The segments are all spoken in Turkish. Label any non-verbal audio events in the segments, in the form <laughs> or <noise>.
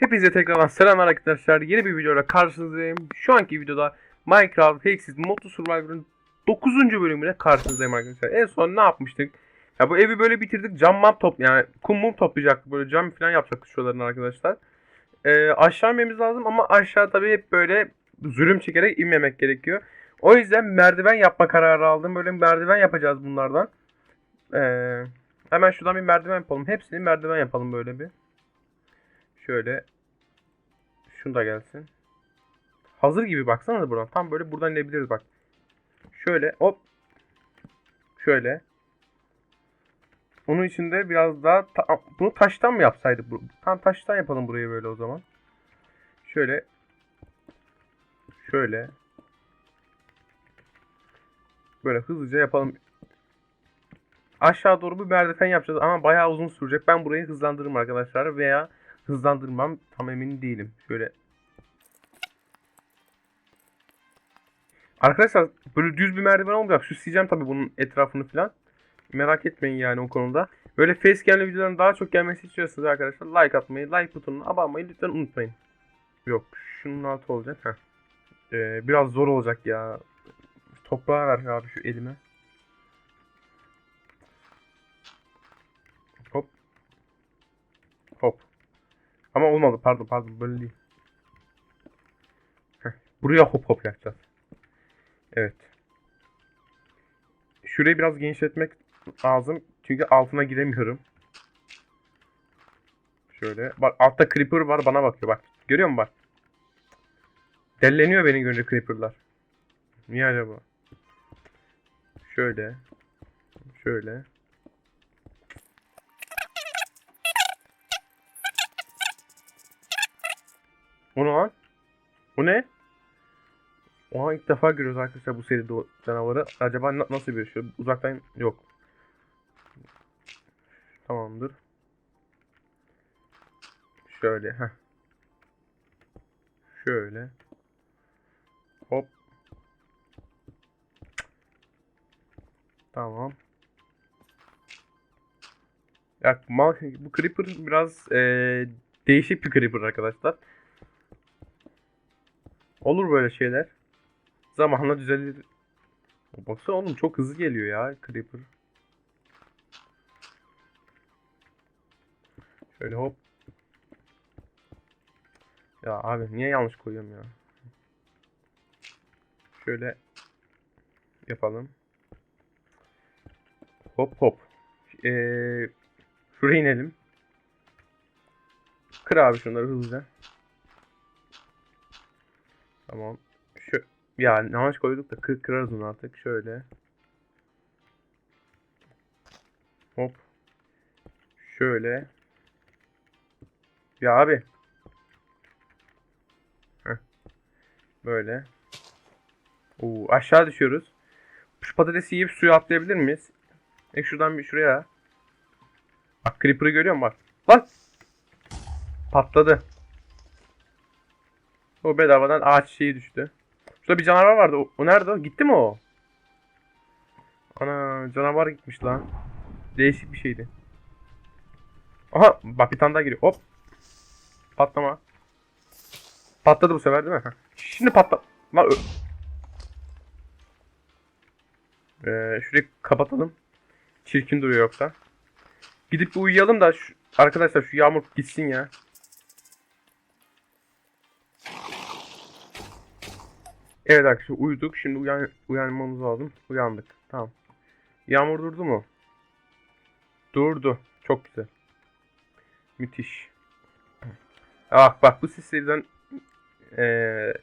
Hepinize tekrardan selamlar arkadaşlar. Yeni bir videoyla karşınızdayım. Şu anki videoda Minecraft Hexis Moto Survivor'ın 9. bölümüne karşınızdayım arkadaşlar. En son ne yapmıştık? Ya bu evi böyle bitirdik. Cam map top yani kum mum toplayacaktık. Böyle cam falan yapacaktık şuralarını arkadaşlar. Ee, aşağı inmemiz lazım ama aşağı tabii hep böyle zulüm çekerek inmemek gerekiyor. O yüzden merdiven yapma kararı aldım. Böyle merdiven yapacağız bunlardan. Ee, hemen şuradan bir merdiven yapalım. Hepsini merdiven yapalım böyle bir. Şöyle. Şunu da gelsin. Hazır gibi baksana buradan. Tam böyle buradan inebiliriz bak. Şöyle hop. Şöyle. Onun içinde biraz daha ta- bunu taştan mı yapsaydık? Tam taştan yapalım burayı böyle o zaman. Şöyle. Şöyle. Böyle hızlıca yapalım. Aşağı doğru bir merdiven yapacağız ama bayağı uzun sürecek. Ben burayı hızlandırırım arkadaşlar veya hızlandırmam tam emin değilim. Şöyle. Arkadaşlar böyle düz bir merdiven olmayacak. Süsleyeceğim tabii bunun etrafını falan. Merak etmeyin yani o konuda. Böyle facecam'li videoların daha çok gelmesi istiyorsanız arkadaşlar like atmayı, like butonuna abone olmayı lütfen unutmayın. Yok şunun altı olacak. Heh. Ee, biraz zor olacak ya. Toprağı ver abi şu elime. Ama olmadı pardon pardon böyle değil. Heh, buraya hop hop yapacağız. Evet. Şurayı biraz genişletmek lazım. Çünkü altına giremiyorum. Şöyle. Bak altta creeper var bana bakıyor bak. Görüyor musun bak. Delleniyor beni görünce creeperlar. Niye acaba? Şöyle. Şöyle. O ne lan? Bu ne? Oha ilk defa görüyoruz arkadaşlar bu seride o canavarı. Acaba na- nasıl bir şey? Uzaktan yok. Tamamdır. Şöyle. Heh. Şöyle. Hop. Tamam. Ya bu creeper biraz eee, değişik bir creeper arkadaşlar. Olur böyle şeyler. Zamanla düzelir. Baksana oğlum çok hızlı geliyor ya Creeper. Şöyle hop. Ya abi niye yanlış koyuyorum ya? Şöyle yapalım. Hop hop. Ee, şuraya inelim. Kır abi şunları hızlıca. Tamam. Şu ya yanlış koyduk da kır, kırarız onu artık. Şöyle. Hop. Şöyle. Ya abi. Heh. Böyle. Oo, aşağı düşüyoruz. Şu patatesi yiyip suya atlayabilir miyiz? E şuradan bir şuraya. Bak Creeper'ı görüyor musun bak. Lan! Patladı. O bedavadan ağaç şeyi düştü. Şurada bir canavar vardı. O, o nerede? Gitti mi o? Ana canavar gitmiş lan. Değişik bir şeydi. Aha bak bir tane daha giriyor. Hop. Patlama. Patladı bu sefer değil mi? Şimdi patla. Lan ee, şurayı kapatalım. Çirkin duruyor yoksa. Gidip bir uyuyalım da şu, arkadaşlar şu yağmur gitsin ya. Evet arkadaşlar uyuduk. Şimdi uyan uyanmamız lazım. Uyandık. Tamam. Yağmur durdu mu? Durdu. Çok güzel. Müthiş. Ah bak bu seslerden eee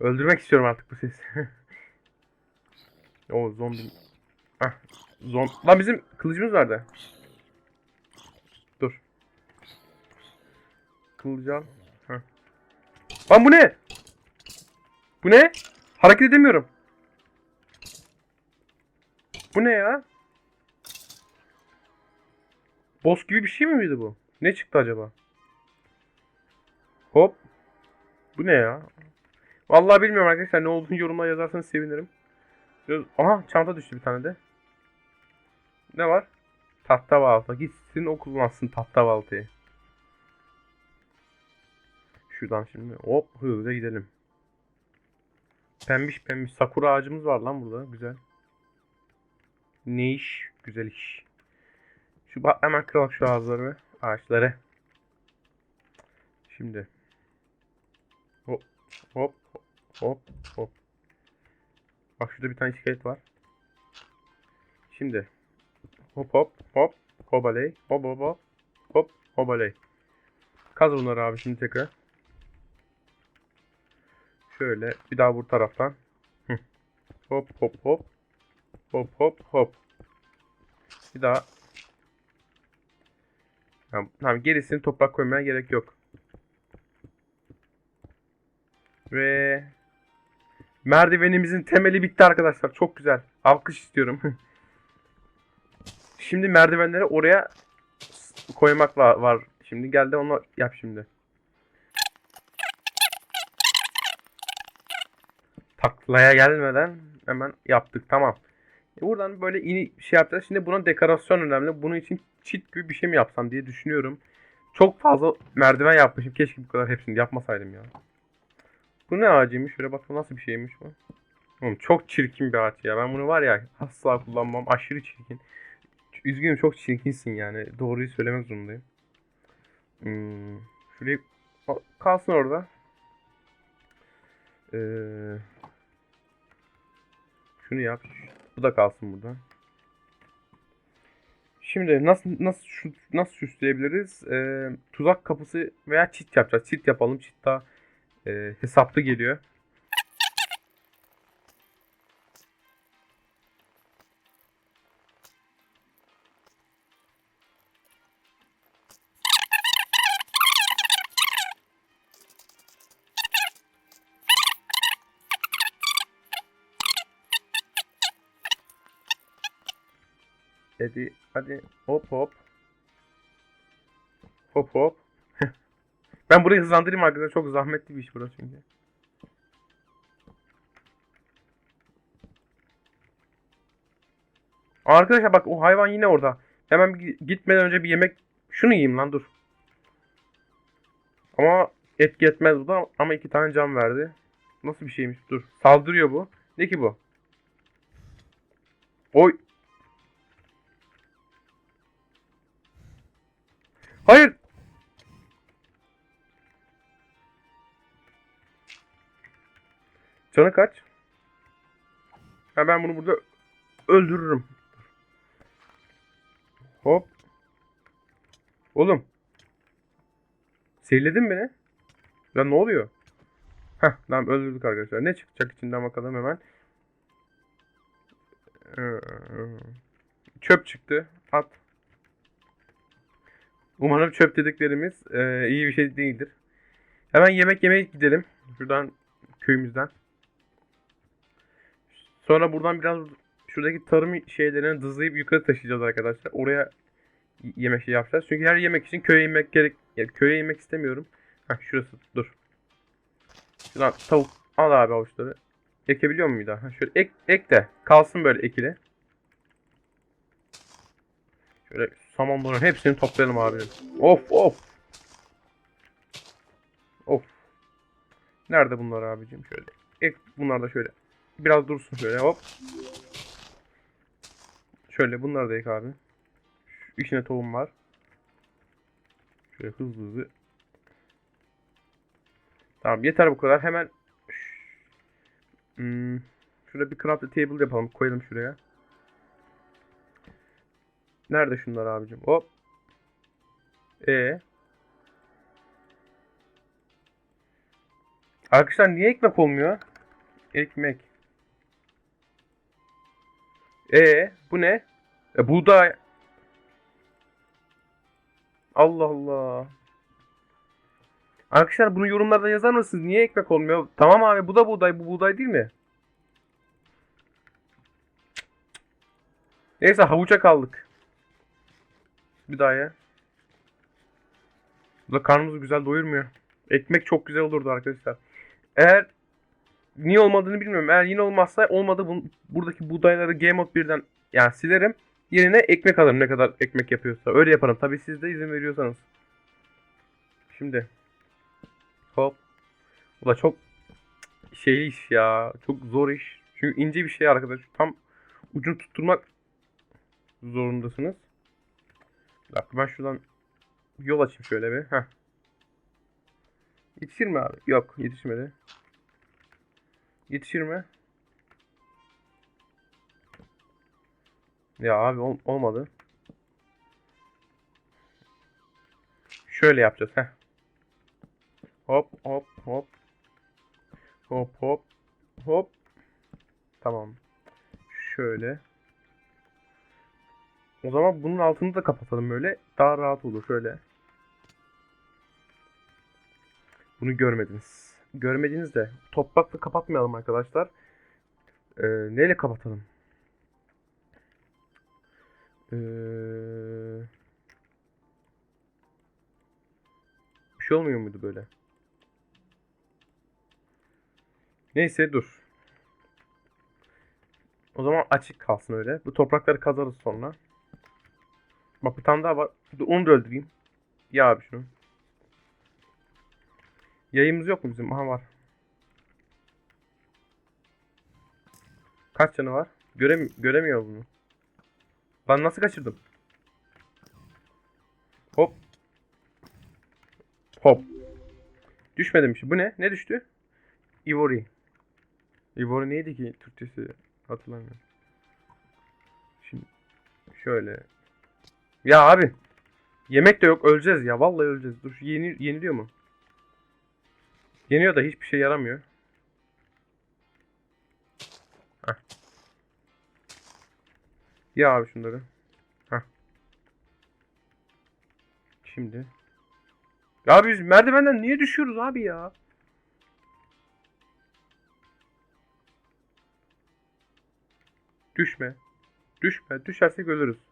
öldürmek istiyorum artık bu sesi. <laughs> o zombi. Ah zombi. Lan bizim kılıcımız vardı. Dur. Heh. Lan bu ne? Bu ne? Hareket edemiyorum. Bu ne ya? Boss gibi bir şey mi miydi bu? Ne çıktı acaba? Hop. Bu ne ya? Vallahi bilmiyorum arkadaşlar ne olduğunu yorumlara yazarsanız sevinirim. Biraz... Aha çanta düştü bir tane de. Ne var? Tahta balta. Gitsin o kullansın tahta baltayı. Şuradan şimdi hop hızlıca gidelim. Pembiş pembiş sakura ağacımız var lan burada. Güzel. Ne iş? Güzel iş. Şu bak hemen kıralım şu ağaçları. Ağaçları. Şimdi. Hop hop hop hop. Bak şurada bir tane iskelet var. Şimdi. Hop hop hop. Hobaley. Hop hop hop. Hop hobaley. Kaz bunları abi şimdi tekrar. Şöyle bir daha bu taraftan. Hop hop hop. Hop hop hop. Bir daha. Tamam, tamam gerisini toprak koymaya gerek yok. Ve merdivenimizin temeli bitti arkadaşlar. Çok güzel. Alkış istiyorum. Şimdi merdivenleri oraya koymak va- var. Şimdi gel de onu yap şimdi. Taklaya gelmeden hemen yaptık. Tamam. E buradan böyle ini şey yapacağız. Şimdi buna dekorasyon önemli. Bunun için çit gibi bir şey mi yapsam diye düşünüyorum. Çok fazla merdiven yapmışım. Keşke bu kadar hepsini yapmasaydım ya. Bu ne ağacıymış? Şöyle bakalım nasıl bir şeymiş bu. Oğlum çok çirkin bir ağaç ya. Ben bunu var ya asla kullanmam. Aşırı çirkin. Üzgünüm çok çirkinsin yani. Doğruyu söylemek zorundayım. Hmm, şurayı kalsın orada. Ee, şunu yap. Bu da kalsın burada. Şimdi nasıl nasıl şu, nasıl süsleyebiliriz? Ee, tuzak kapısı veya çit yapacağız. Çit yapalım. Çit daha e, hesaplı geliyor. Hadi hadi hop hop. Hop hop. <laughs> ben burayı hızlandırayım arkadaşlar. Çok zahmetli bir iş burası çünkü. Arkadaşlar bak o hayvan yine orada. Hemen gitmeden önce bir yemek şunu yiyeyim lan dur. Ama etki etmez bu da ama iki tane can verdi. Nasıl bir şeymiş dur. Saldırıyor bu. Ne ki bu? Oy. Hayır. Canı kaç? Ha ben bunu burada öldürürüm. Hop. Oğlum. Seyirledin beni. Ya ne oluyor? Heh tamam öldürdük arkadaşlar. Ne çıkacak içinden bakalım hemen. Ee, Çöp çıktı. At. Umarım çöp dediklerimiz e, iyi bir şey değildir. Hemen yemek yemeye gidelim. Şuradan köyümüzden. Sonra buradan biraz şuradaki tarım şeylerini dızlayıp yukarı taşıyacağız arkadaşlar. Oraya yemek şey yapacağız. Çünkü her yemek için köye inmek gerek. Yani köye inmek istemiyorum. Heh şurası dur. Şuradan tavuk al abi avuçları. Ekebiliyor muyum daha? Ha, şöyle ek, ek de kalsın böyle ekili. Şöyle samanların hepsini toplayalım abi. Of of. Of. Nerede bunlar abicim? Şöyle. Ek bunlar da şöyle. Biraz dursun şöyle hop. Şöyle bunlar da ek abi. Şu içine tohum var. Şöyle hızlı hızlı. Tamam yeter bu kadar. Hemen hmm, şurada bir craft table yapalım. Koyalım şuraya. Nerede şunlar abicim? Hop. E. Arkadaşlar niye ekmek olmuyor? Ekmek. E bu ne? E buğday. Allah Allah. Arkadaşlar bunu yorumlarda yazar mısınız? Niye ekmek olmuyor? Tamam abi bu da buğday. Bu buğday değil mi? Neyse havuça kaldık. Bir daha ya. Bu da karnımızı güzel doyurmuyor. Ekmek çok güzel olurdu arkadaşlar. Eğer niye olmadığını bilmiyorum. Eğer yine olmazsa olmadı bu, buradaki buğdayları Game Mode 1'den yani silerim. Yerine ekmek alırım ne kadar ekmek yapıyorsa. Öyle yaparım. Tabi siz de izin veriyorsanız. Şimdi. Hop. Bu da çok şey iş ya. Çok zor iş. Çünkü ince bir şey arkadaş. Tam ucunu tutturmak zorundasınız. Bir ben şuradan yol açayım şöyle bir. Heh. Yetişir mi abi? Yok yetişmedi. Yetişir mi? Ya abi ol- olmadı. Şöyle yapacağız. Heh. Hop hop hop. Hop hop hop. Tamam. Şöyle. O zaman bunun altını da kapatalım böyle. Daha rahat olur şöyle. Bunu görmediniz. Görmediniz de toprakla kapatmayalım arkadaşlar. Ee, neyle kapatalım? Ee, bir şey olmuyor muydu böyle? Neyse dur. O zaman açık kalsın öyle. Bu toprakları kazarız sonra. Bak bir tane daha var. Dur, onu da öldüreyim. Ya abi şunu. Yayımız yok mu bizim? Aha var. Kaç canı var? Görem göremiyor bunu. Ben nasıl kaçırdım? Hop. Hop. Düşmedim şey. Bu ne? Ne düştü? Ivory. Ivory neydi ki Türkçesi? Hatırlamıyorum. Şimdi şöyle. Ya abi. Yemek de yok. Öleceğiz ya. Vallahi öleceğiz. Dur. Yeni, yeniliyor mu? Yeniyor da hiçbir şey yaramıyor. Heh. Ya abi şunları. Heh. Şimdi. Ya biz merdivenden niye düşüyoruz abi ya? Düşme. Düşme. Düşersek ölürüz.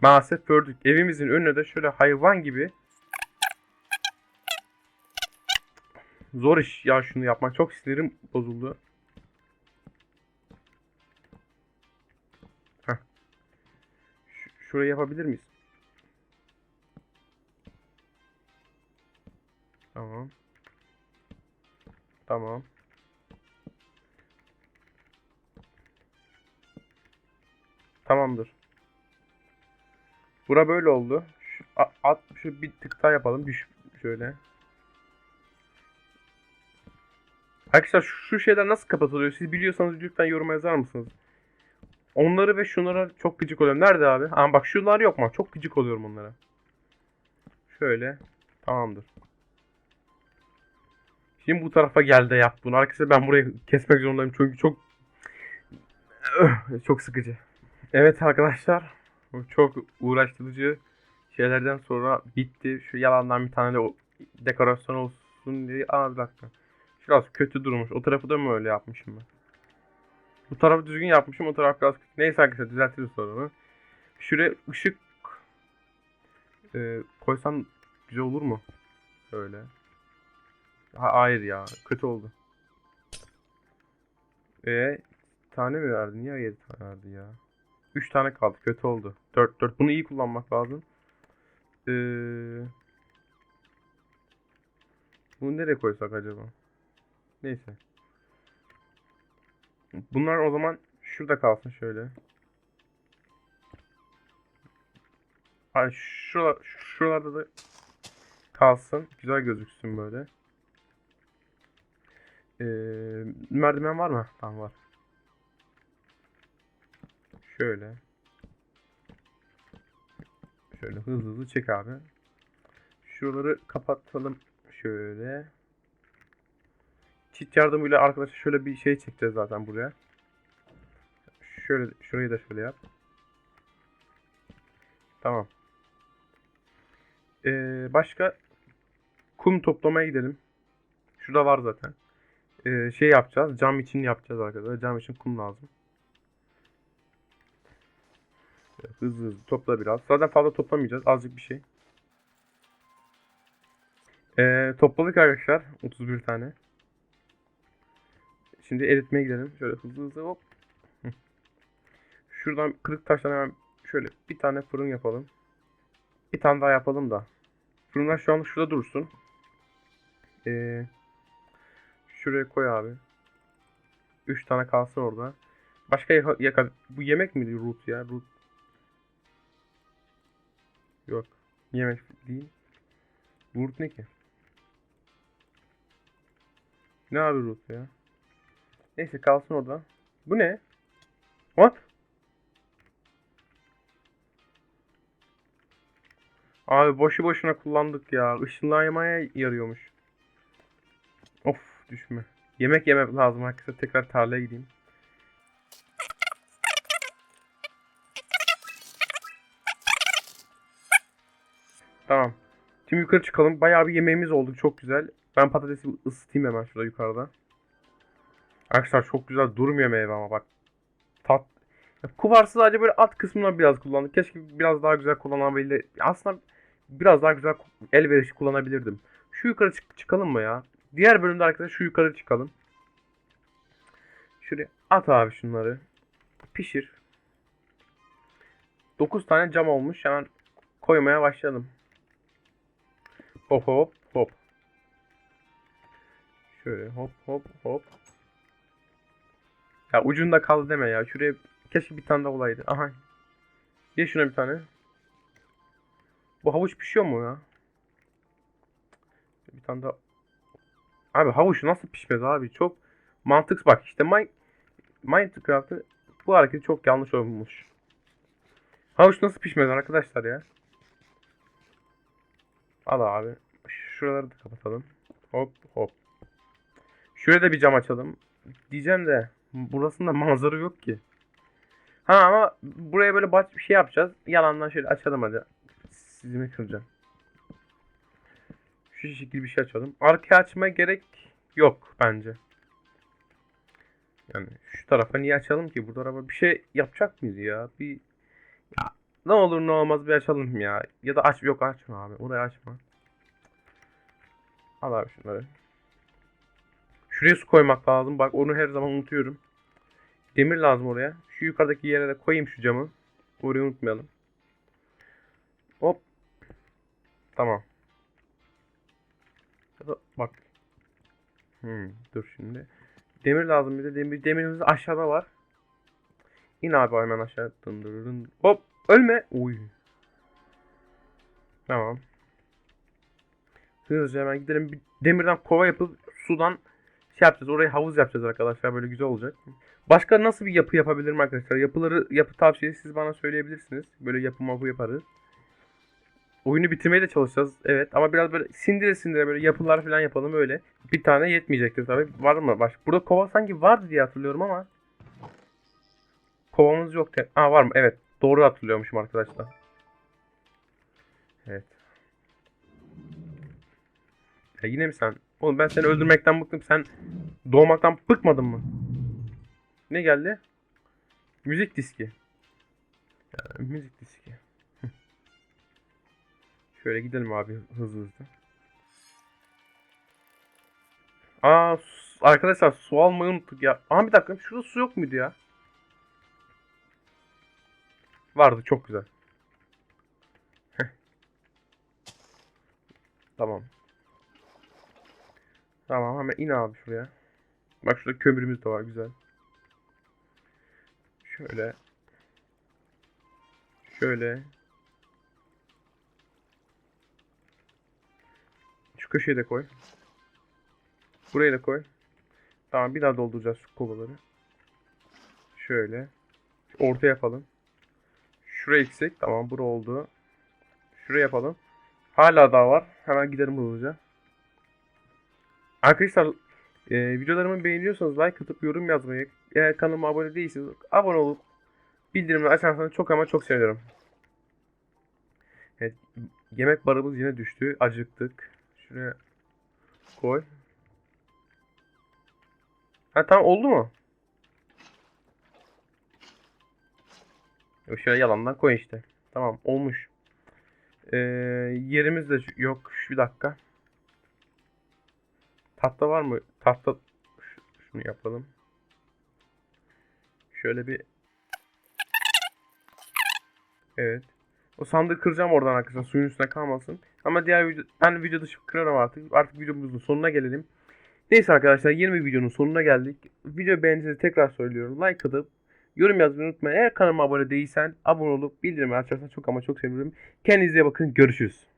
Maalesef gördük. Evimizin önüne de şöyle hayvan gibi Zor iş ya şunu yapmak. Çok sinirim bozuldu. Heh. Şurayı yapabilir miyiz? Tamam. Tamam. Tamamdır. Bura böyle oldu. Şu, at şu bir tık daha yapalım. Düş şöyle. Arkadaşlar şu şeyler nasıl kapatılıyor? Siz biliyorsanız lütfen yoruma yazar mısınız? Onları ve şunlara çok gıcık oluyorum. Nerede abi? Ama bak şunlar yok mu? Çok gıcık oluyorum onlara. Şöyle. Tamamdır. Şimdi bu tarafa gel de yap bunu. Arkadaşlar ben burayı kesmek zorundayım çünkü çok Öh, çok sıkıcı. Evet arkadaşlar. Çok uğraştırıcı şeylerden sonra bitti. Şu yalandan bir tane de dekorasyon olsun diye. Aa bir dakika. Biraz kötü durmuş. O tarafı da mı öyle yapmışım ben? Bu tarafı düzgün yapmışım. O taraf biraz kötü. Neyse arkadaşlar düzeltiriz sonra onu. Şuraya ışık e, koysam güzel olur mu? Öyle. Ha, hayır ya. Kötü oldu. E tane mi verdi? Niye 7 tane verdi ya? 3 tane kaldı. Kötü oldu. 4 4. Bunu iyi kullanmak lazım. Ee, bunu nereye koysak acaba? Neyse. Bunlar o zaman şurada kalsın şöyle. Ay şuralar, şuralarda da kalsın. Güzel gözüksün böyle. Ee, merdiven var mı? Tamam var. Şöyle. Şöyle hızlı hızlı çek abi. Şuraları kapatalım. Şöyle. Çit yardımıyla arkadaşlar şöyle bir şey çekeceğiz zaten buraya. Şöyle şurayı da şöyle yap. Tamam. Ee, başka kum toplamaya gidelim. Şurada var zaten. Ee, şey yapacağız. Cam için yapacağız arkadaşlar. Cam için kum lazım. Hızlı hızlı topla biraz. Zaten fazla toplamayacağız. Azıcık bir şey. Ee, topladık arkadaşlar 31 tane. Şimdi eritmeye gidelim. Şöyle hızlı hızlı hop. Şuradan kırık taştan hemen şöyle bir tane fırın yapalım. Bir tane daha yapalım da. Fırınlar şu an şurada dursun. Ee, şuraya koy abi. 3 tane kalsın orada. Başka yaka- bu yemek miydi root ya? Root. Yok. Yemek değil. Root ne ki? Ne abi root ya? Neyse kalsın orada. Bu ne? What? Abi boşu boşuna kullandık ya. Işınlanmaya yarıyormuş. Of düşme. Yemek yemek lazım arkadaşlar. Tekrar tarlaya gideyim. Tamam. Şimdi yukarı çıkalım. Bayağı bir yemeğimiz oldu. Çok güzel. Ben patatesi ısıtayım hemen şurada yukarıda. Arkadaşlar çok güzel durmuyor meyve ama bak. Tat. Kuvarsı sadece böyle alt kısmına biraz kullandık. Keşke biraz daha güzel kullanabildi. Aslında biraz daha güzel elverişli kullanabilirdim. Şu yukarı çık- çıkalım mı ya? Diğer bölümde arkadaşlar şu yukarı çıkalım. Şuraya at abi şunları. Pişir. 9 tane cam olmuş. Hemen koymaya başlayalım. Hop hop hop. Şöyle hop hop hop. Ya ucunda kaldı deme ya. Şuraya keşke bir tane daha olaydı. Aha. Ye şuna bir tane. Bu havuç pişiyor mu ya? Bir tane daha. Abi havuç nasıl pişmez abi? Çok mantıksız. Bak işte Mine- Minecraft'ı bu hareket çok yanlış olmuş. Havuç nasıl pişmez arkadaşlar ya? Al abi. Şuraları da kapatalım. Hop hop. Şuraya da bir cam açalım. Diyeceğim de burasında manzara yok ki. Ha ama buraya böyle baş bir şey yapacağız. Yalandan şöyle açalım hadi. Sizimi kıracağım. Şu şekilde bir şey açalım. Arkaya açmaya gerek yok bence. Yani şu tarafa niye açalım ki? Bu tarafa bir şey yapacak mıyız ya? Bir ne olur ne olmaz bir açalım ya. Ya da aç yok açma abi. Orayı açma. Al abi şunları. Şuraya su koymak lazım. Bak onu her zaman unutuyorum. Demir lazım oraya. Şu yukarıdaki yere de koyayım şu camı. Orayı unutmayalım. Hop. Tamam. Bak. Hmm, dur şimdi. Demir lazım bir de demir. Demirimiz aşağıda var. İn abi hemen aşağı. Dın dın dın. Hop. Ölme. Uy. Tamam. Hızlıca hemen gidelim. Bir demirden kova yapıp sudan şey yapacağız. Oraya havuz yapacağız arkadaşlar. Böyle güzel olacak. Başka nasıl bir yapı yapabilirim arkadaşlar? Yapıları, yapı tavsiyesi siz bana söyleyebilirsiniz. Böyle yapı mapı yaparız. Oyunu bitirmeye de çalışacağız. Evet ama biraz böyle sindire sindire böyle yapılar falan yapalım öyle. Bir tane yetmeyecektir tabii. Var mı? Baş... Burada kova sanki vardı diye hatırlıyorum ama. Kovamız yok. Aa var mı? Evet. Doğru hatırlıyormuşum arkadaşlar. Evet. Ya yine mi sen? Oğlum ben seni öldürmekten bıktım. Sen doğmaktan bıkmadın mı? Ne geldi? Müzik diski. Ya, müzik diski. <laughs> Şöyle gidelim abi hızlı hızlı. Aa arkadaşlar su almayı unuttuk ya. Aa bir dakika şurada su yok muydu ya? Vardı çok güzel. Tamam. Tamam hemen in abi şuraya. Bak şurada kömürümüz de var güzel. Şöyle. Şöyle. Şu köşeye de koy. Buraya da koy. Tamam bir daha dolduracağız şu kovaları. Şöyle. Orta yapalım. Şuraya eksik. Tamam bura oldu. Şuraya yapalım. Hala daha var. Hemen gidelim hızlıca. Arkadaşlar e, videolarımı beğeniyorsanız like atıp yorum yazmayı, eğer kanalıma abone değilseniz abone olup bildirimleri açarsanız çok ama çok sevinirim. Evet, yemek barımız yine düştü. Acıktık. Şuraya koy. Ha tamam oldu mu? Şöyle yalandan koy işte. Tamam olmuş. Ee, yerimiz de yok. Bir dakika. Tahta var mı? Tahta şunu yapalım. Şöyle bir Evet. O sandığı kıracağım oradan arkadaşlar suyun üstüne kalmasın. Ama diğer video ben video dışı kırarım artık. Artık videomuzun sonuna gelelim. Neyse arkadaşlar 20 videonun sonuna geldik. Video beğendiyseniz tekrar söylüyorum. Like atıp yorum yazmayı unutmayın. Eğer kanalıma abone değilsen abone olup bildirimi açarsan çok ama çok sevinirim. Kendinize bakın. Görüşürüz.